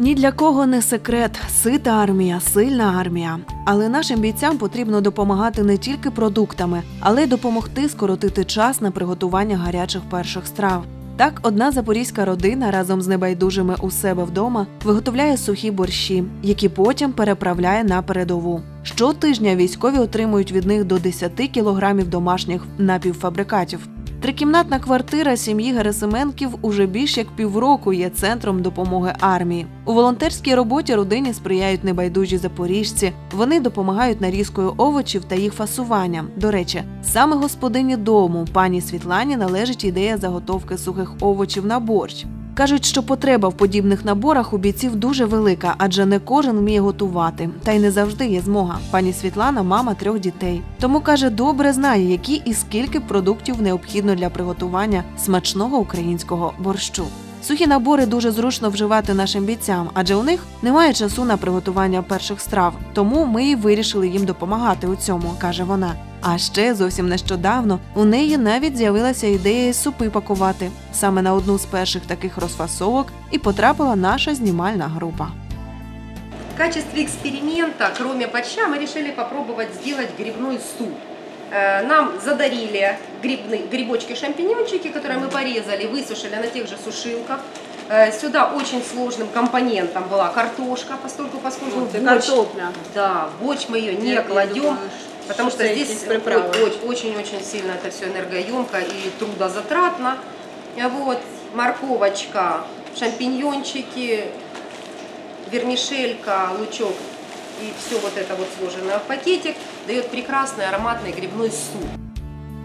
Ні для кого не секрет, сита армія, сильна армія. Але нашим бійцям потрібно допомагати не тільки продуктами, але й допомогти скоротити час на приготування гарячих перших страв. Так, одна запорізька родина разом з небайдужими у себе вдома виготовляє сухі борщі, які потім переправляє на передову. Щотижня військові отримують від них до 10 кілограмів домашніх напівфабрикатів. Трикімнатна квартира сім'ї Герасименків уже більш як півроку є центром допомоги армії. У волонтерській роботі родині сприяють небайдужі запоріжці. Вони допомагають нарізкою овочів та їх фасуванням. До речі, саме господині дому пані Світлані належить ідея заготовки сухих овочів на борщ. Кажуть, що потреба в подібних наборах у бійців дуже велика, адже не кожен вміє готувати, та й не завжди є змога. Пані Світлана мама трьох дітей. Тому каже, добре знає, які і скільки продуктів необхідно для приготування смачного українського борщу. Сухі набори дуже зручно вживати нашим бійцям, адже у них немає часу на приготування перших страв. Тому ми і вирішили їм допомагати у цьому, каже вона. А ще зовсім нещодавно у неї навіть з'явилася ідея супи пакувати. Саме на одну з перших таких розфасовок і потрапила наша знімальна група. В качестве эксперимента, кроме борща, мы решили попробовать сделать грибной суп. Э, Нам задарили грибные, грибочки-шампиньончики, которые мы порезали, высушили на тех же сушилках. Э, Сюда очень сложным компонентом была картошка, постольку, поскольку в борщ- Картопля. Да, в борщ мы ее не Я кладем, думаю, Потому что здесь очень-очень сильно это все энергоемко и трудозатратно. Вот, морковочка, шампиньончики, вермишелька, лучок и все вот это вот сложенное в пакетик дает прекрасный ароматный грибной суп.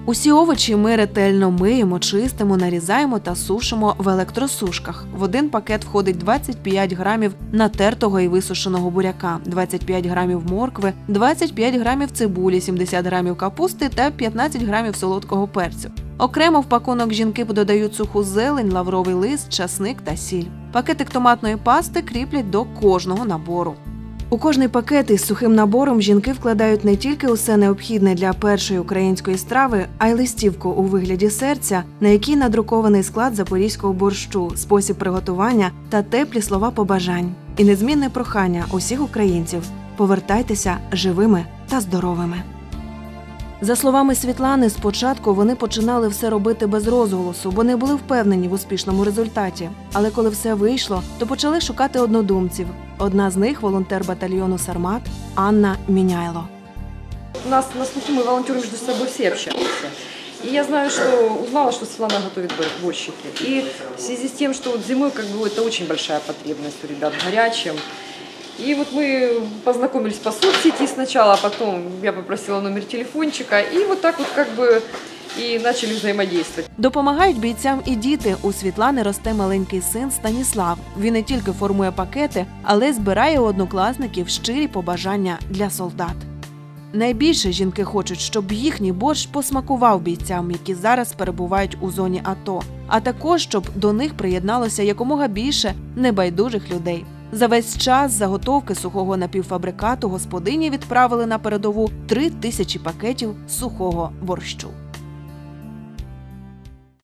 Усі овочі ми ретельно миємо, чистимо, нарізаємо та сушимо в електросушках. В один пакет входить 25 грамів натертого і висушеного буряка, 25 грамів моркви, 25 грамів цибулі, 70 грамів капусти та 15 грамів солодкого перцю. Окремо в пакунок жінки додають суху зелень, лавровий лист, часник та сіль. Пакетик томатної пасти кріплять до кожного набору. У кожний пакет із сухим набором жінки вкладають не тільки усе необхідне для першої української страви, а й листівку у вигляді серця, на якій надрукований склад запорізького борщу, спосіб приготування та теплі слова побажань. І незмінне прохання усіх українців повертайтеся живими та здоровими. За словами Світлани, спочатку вони починали все робити без розголосу, бо не були впевнені в успішному результаті. Але коли все вийшло, то почали шукати однодумців. Одна з них волонтер батальйону Сармат Анна Міняйло. У нас на слуху мы волонтеры между собой все общаемся. И я знаю, что узнала, что Светлана готовит бор- борщики. И в связи с тем, что вот зимой как бы это очень большая потребность у ребят в горячем. И вот мы познакомились по соцсети сначала, а потом я попросила номер телефончика. И вот так вот как бы и начали взаимодействовать. Допомагають бійцям і діти. У Світлани росте маленький син Станіслав. Він не тільки формує пакети, але збирає у однокласників щирі побажання для солдат. Найбільше жінки хочуть, щоб їхній борщ посмакував бійцям, які зараз перебувають у зоні АТО, а також щоб до них приєдналося якомога більше небайдужих людей. За весь час заготовки сухого напівфабрикату господині відправили на передову три тисячі пакетів сухого борщу.